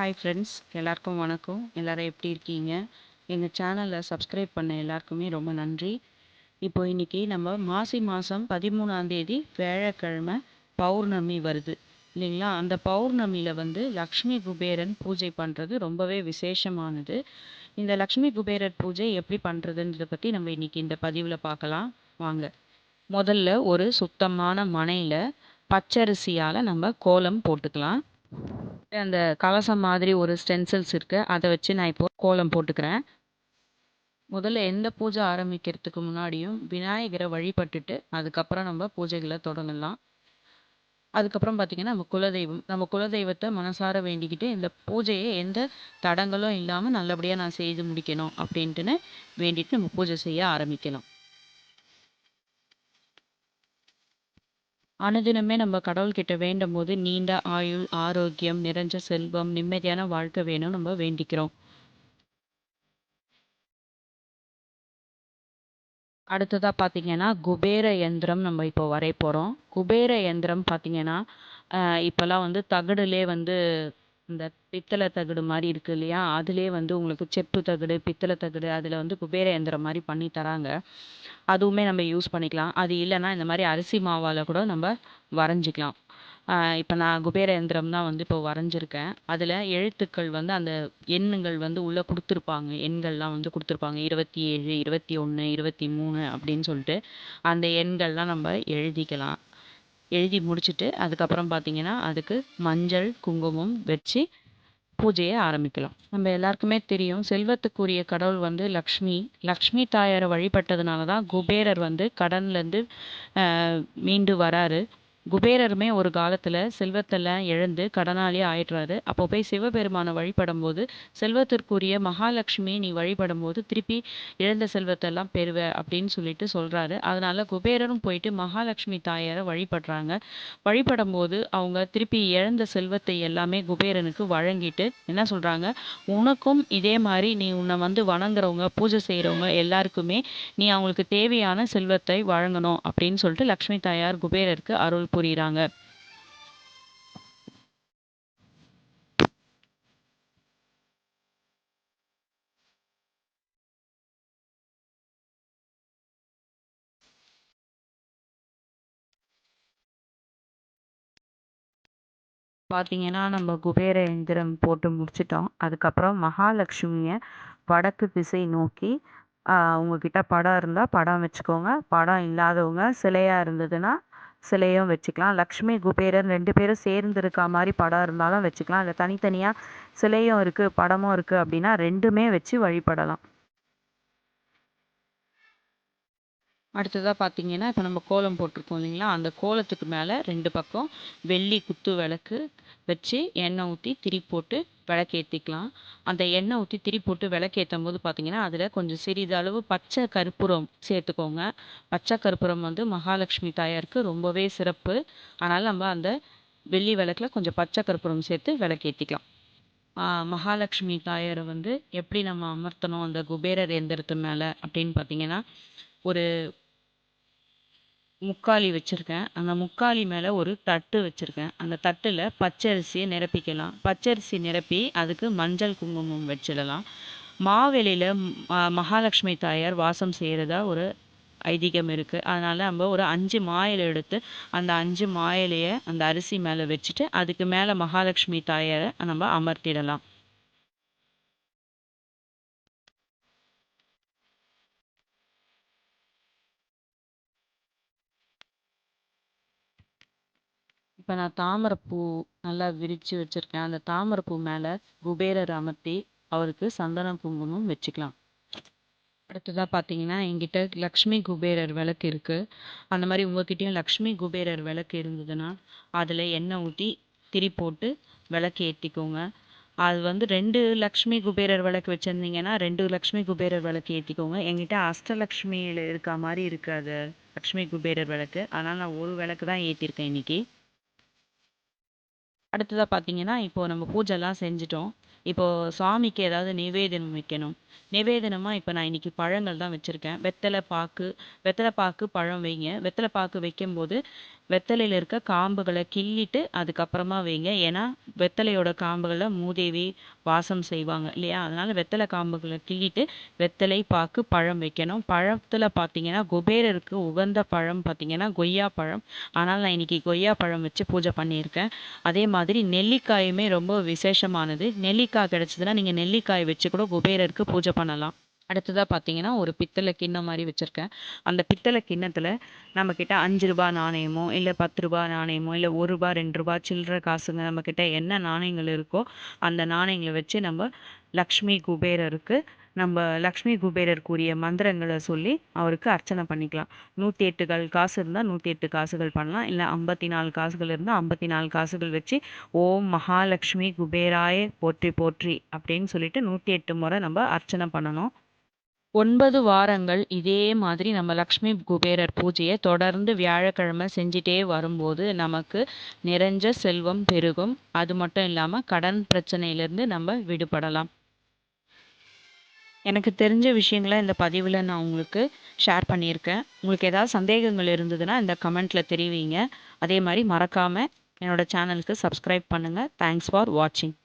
Hi friends எல்லாருக்கும் வணக்கம். எல்லோரும் எப்படி இருக்கீங்க? எங்கள் சேனலை சப்ஸ்கிரைப் பண்ண எல்லாருக்குமே ரொம்ப நன்றி. இப்போ இன்னைக்கு நம்ம மாசி மாதம் பதிமூணாந்தேதி வேழக்கிழமை வியாழக்கிழமை பௌர்ணமி வருது. இல்லைங்களா? அந்த பௌர்ணமியில் வந்து லக்ஷ்மி குபேரன் பூஜை பண்ணுறது ரொம்பவே விசேஷமானது. இந்த லக்ஷ்மி குபேரர் பூஜை எப்படி பண்ணுறதுன்றத பற்றி நம்ம இன்னைக்கு இந்த பதிவில் பார்க்கலாம். வாங்க. முதல்ல ஒரு சுத்தமான மனையில் பச்சரிசியால் நம்ம கோலம் போட்டுக்கலாம். அந்த கலசம் மாதிரி ஒரு ஸ்டென்சில்ஸ் இருக்குது அதை வச்சு நான் இப்போது கோலம் போட்டுக்கிறேன். முதல்ல எந்த பூஜை ஆரம்பிக்கிறதுக்கு முன்னாடியும் விநாயகரை வழிபட்டுட்டு அதுக்கப்புறம் நம்ம பூஜைகளை தொடங்கலாம். அதுக்கப்புறம் பார்த்திங்கன்னா நம்ம குலதெய்வம் நம்ம குலதெய்வத்தை மனசார வேண்டிக்கிட்டு இந்த பூஜையை எந்த தடங்களும் இல்லாமல் நல்லபடியாக நான் செய்து முடிக்கணும் அப்படின்ட்டுன்னு வேண்டிட்டு நம்ம பூஜை செய்ய ஆரம்பிக்கலாம். அனுதினமே நம்ம கடவுள்கிட்ட வேண்டும் போது நீண்ட ஆயுள் ஆரோக்கியம் நிறைஞ்ச செல்வம் நிம்மதியான வாழ்க்கை வேணும் நம்ம வேண்டிக்கிறோம். அடுத்ததாக பார்த்தீங்கன்னா குபேர யந்திரம் நம்ம இப்போ வரைய போகிறோம் குபேர யந்திரம் பார்த்தீங்கன்னா இப்போல்லாம் வந்து தகடுலே வந்து இந்த பித்தளை தகடு மாதிரி இருக்குது இல்லையா? அதிலே வந்து உங்களுக்கு செப்பு தகடு பித்தளை தகடு அதில் வந்து குபேர இயந்திரம் மாதிரி பண்ணி தராங்க. அதுவுமே நம்ம யூஸ் பண்ணிக்கலாம். அது இல்லைன்னா இந்த மாதிரி அரிசி மாவால் கூட நம்ம வரைஞ்சிக்கலாம். இப்போ நான் குபேர இயந்திரம் தான் வந்து இப்போ வரைஞ்சிருக்கேன். அதில் எழுத்துக்கள் வந்து அந்த எண்ணுங்கள் வந்து உள்ளே கொடுத்துருப்பாங்க. எண்கள்லாம் வந்து கொடுத்துருப்பாங்க. இருபத்தி ஏழு இருபத்தி ஒன்று இருபத்தி மூணு அப்படின்னு சொல்லிட்டு அந்த எண்கள்லாம் நம்ம எழுதிக்கலாம். எழுதி முடிச்சுட்டு அதுக்கப்புறம் பார்த்தீங்கன்னா அதுக்கு மஞ்சள் குங்குமம் வச்சு பூஜையை ஆரம்பிக்கலாம். நம்ம எல்லாருக்குமே தெரியும் செல்வத்துக்குரிய கடவுள் வந்து லக்ஷ்மி. லக்ஷ்மி தாயாரை வழிபட்டதுனால தான் குபேரர் வந்து கடன்லேருந்து மீண்டு வராரு. குபேரருமே ஒரு காலத்தில் செல்வத்தெல்லாம் இழந்து கடனாளி ஆயிடுறாரு. அப்போ போய் சிவபெருமானை வழிபடும் போது செல்வத்திற்குரிய மகாலட்சுமி நீ வழிபடும் போது திருப்பி இழந்த செல்வத்தெல்லாம் பெறுவ அப்படின்னு சொல்லிட்டு சொல்கிறாரு அதனால் குபேரரும் போயிட்டு மகாலட்சுமி தாயாரை வழிபடுறாங்க. வழிபடும் போது அவங்க திருப்பி இழந்த செல்வத்தை எல்லாமே குபேரனுக்கு வழங்கிட்டு என்ன சொல்கிறாங்க உனக்கும் இதே மாதிரி நீ உன்னை வந்து வணங்குறவங்க பூஜை செய்கிறவங்க எல்லாருக்குமே நீ அவங்களுக்கு தேவையான செல்வத்தை வழங்கணும் அப்படின்னு சொல்லிட்டு லக்ஷ்மி தாயார் குபேரருக்கு அருள் கூறுகிறாங்க பார்த்தீங்கன்னா நம்ம குபேர எந்திரம் போட்டு முடிச்சிட்டோம். அதுக்கப்புறம் மகாலட்சுமியை வடக்கு திசை நோக்கி உங்ககிட்ட படம் இருந்தால் படம் வச்சுக்கோங்க. படம் இல்லாதவங்க சிலையாக இருந்ததுன்னா சிலையும் வச்சுக்கலாம். லக்ஷ்மி குபேரர் ரெண்டு பேரும் சேர்ந்து இருக்கா மாதிரி படம் இருந்தாலும் வச்சுக்கலாம். இல்லை தனித்தனியாக சிலையும் இருக்குது படமும் இருக்குது அப்படின்னா ரெண்டுமே வச்சு வழிபடலாம். அடுத்ததாக பார்த்தீங்கன்னா இப்போ நம்ம கோலம் போட்டிருக்கோம் இல்லைங்களா? அந்த கோலத்துக்கு மேலே ரெண்டு பக்கம் வெள்ளி குத்து விளக்கு வச்சு எண்ணெய் ஊற்றி திரி போட்டு விளக்கேற்றிக்கலாம் அந்த எண்ணெய் ஊற்றி திரி போட்டு விளக்கேற்றும் போது பார்த்தீங்கன்னா அதில் கொஞ்சம் சிறிதளவு பச்சை கற்பூரம் சேர்த்துக்கோங்க. பச்சை கற்பூரம் வந்து மகாலட்சுமி தாயாருக்கு ரொம்பவே சிறப்பு. அதனால் நம்ம அந்த வெள்ளி விளக்கில் கொஞ்சம் பச்சை கற்பூரம் சேர்த்து விளக்கேற்றிக்கலாம் மகாலட்சுமி தாயாரை வந்து எப்படி நம்ம அமர்த்தணும்? அந்த குபேரர் எந்திரத்து மேலே அப்படின்னு பார்த்தீங்கன்னா ஒரு முக்காலி வச்சுருக்கேன். அந்த முக்காலி மேலே ஒரு தட்டு வச்சுருக்கேன். அந்த தட்டில் பச்சரிசியை நிரப்பிக்கலாம். பச்சரிசி நிரப்பி அதுக்கு மஞ்சள் குங்குமம் வச்சிடலாம். மாவெளியில் மகாலட்சுமி தாயார் வாசம் செய்கிறதா ஒரு ஐதீகம் இருக்குது அதனால் நம்ம ஒரு அஞ்சு மாயிலை எடுத்து அந்த அஞ்சு மாயிலையை அந்த அரிசி மேலே வச்சுட்டு அதுக்கு மேலே மகாலட்சுமி தாயாரை நம்ம அமர்த்திடலாம். இப்போ நான் தாமரைப்பூ நல்லா விரித்து வச்சுருக்கேன். அந்த தாமரைப்பூ மேலே குபேரர் அமர்த்தி அவருக்கு சந்தனம் குங்குமம் வச்சுக்கலாம். அடுத்ததாக பார்த்தீங்கன்னா என்கிட்ட லக்ஷ்மி குபேரர் விளக்கு இருக்குது அந்த மாதிரி உங்ககிட்டயும் லக்ஷ்மி குபேரர் விளக்கு இருந்ததுன்னா அதில் எண்ணெய் ஊற்றி திரி போட்டு விளக்கு ஏற்றிக்கோங்க அது வந்து ரெண்டு லக்ஷ்மி குபேரர் விளக்கு வச்சுருந்தீங்கன்னா ரெண்டு லக்ஷ்மி குபேரர் விளக்கு ஏற்றிக்கோங்க என்கிட்ட அஷ்டலக்ஷ்மியில் இருக்க மாதிரி இருக்காது லக்ஷ்மி குபேரர் விளக்கு. அதனால் நான் ஒரு விளக்கு தான் ஏற்றிருக்கேன் இன்றைக்கி அடுத்ததாக பார்த்தீங்கன்னா இப்போது நம்ம பூஜைலாம் செஞ்சிட்டோம். இப்போது சாமிக்கு ஏதாவது நிவேதனம் வைக்கணும். நிவேதனமாக இப்போ நான் இன்றைக்கி பழங்கள் தான் வச்சுருக்கேன். வெத்தலை பாக்கு வெத்தலை பாக்கு பழம் வைங்க. வெத்தலை பாக்கு வைக்கும்போது வெத்தலையில் இருக்க காம்புகளை கிள்ளிட்டு அதுக்கப்புறமா வைங்க. ஏன்னா வெத்தலையோட காம்புகளை மூதேவி வாசம் செய்வாங்க இல்லையா? அதனால் வெத்தலை காம்புகளை கிள்ளிட்டு வெத்தலை பாக்கு பழம் வைக்கணும். பழத்தில் பார்த்தீங்கன்னா குபேரருக்கு உகந்த பழம் பார்த்தீங்கன்னா கொய்யா பழம். ஆனால் நான் இன்றைக்கி கொய்யா பழம் வச்சு பூஜை பண்ணியிருக்கேன். அதே மாதிரி நெல்லிக்காயுமே ரொம்ப விசேஷமானது. நெல்லிக்காய் கிடச்சிதுன்னா நீங்கள் நெல்லிக்காய் வச்சு கூட குபேரருக்கு பூஜை பண்ணலாம். அடுத்ததாக பார்த்தீங்கன்னா ஒரு பித்தளை கிண்ணம் மாதிரி வச்சுருக்கேன். அந்த பித்தளை கிண்ணத்தில் நம்மக்கிட்ட அஞ்சு ரூபா நாணயமோ இல்லை பத்து ரூபா நாணயமோ இல்லை ஒரு ரூபா ரெண்டு ரூபா சில்லற காசுங்க நம்மக்கிட்ட என்ன நாணயங்கள் இருக்கோ அந்த நாணயங்களை வச்சு நம்ம லக்ஷ்மி குபேரருக்கு நம்ம லக்ஷ்மி குபேரருக்குரிய மந்திரங்களை சொல்லி அவருக்கு அர்ச்சனை பண்ணிக்கலாம். நூற்றி எட்டுகள் காசு இருந்தால் நூற்றி எட்டு காசுகள் பண்ணலாம். இல்லை ஐம்பத்தி நாலு காசுகள் இருந்தால் ஐம்பத்தி நாலு காசுகள் வச்சு ஓம் மகாலட்சுமி குபேராய போற்றி போற்றி அப்படின்னு சொல்லிட்டு நூற்றி எட்டு முறை நம்ம அர்ச்சனை பண்ணணும். ஒன்பது வாரங்கள் இதே மாதிரி நம்ம லக்ஷ்மி குபேரர் பூஜையை தொடர்ந்து வியாழக்கிழமை செஞ்சிட்டே வரும்போது நமக்கு நிறைஞ்ச செல்வம் பெருகும். அது மட்டும் இல்லாமல் கடன் பிரச்சனையிலேருந்து நம்ம விடுபடலாம். எனக்கு தெரிஞ்ச விஷயங்களை இந்த பதிவில் நான் உங்களுக்கு ஷேர் பண்ணியிருக்கேன். உங்களுக்கு ஏதாவது சந்தேகங்கள் இருந்ததுன்னா இந்த கமெண்ட்டில் தெரிவிங்க. அதே மாதிரி மறக்காமல் என்னோடய சேனலுக்கு சப்ஸ்கிரைப் பண்ணுங்கள் தேங்க்ஸ் ஃபார் வாட்சிங்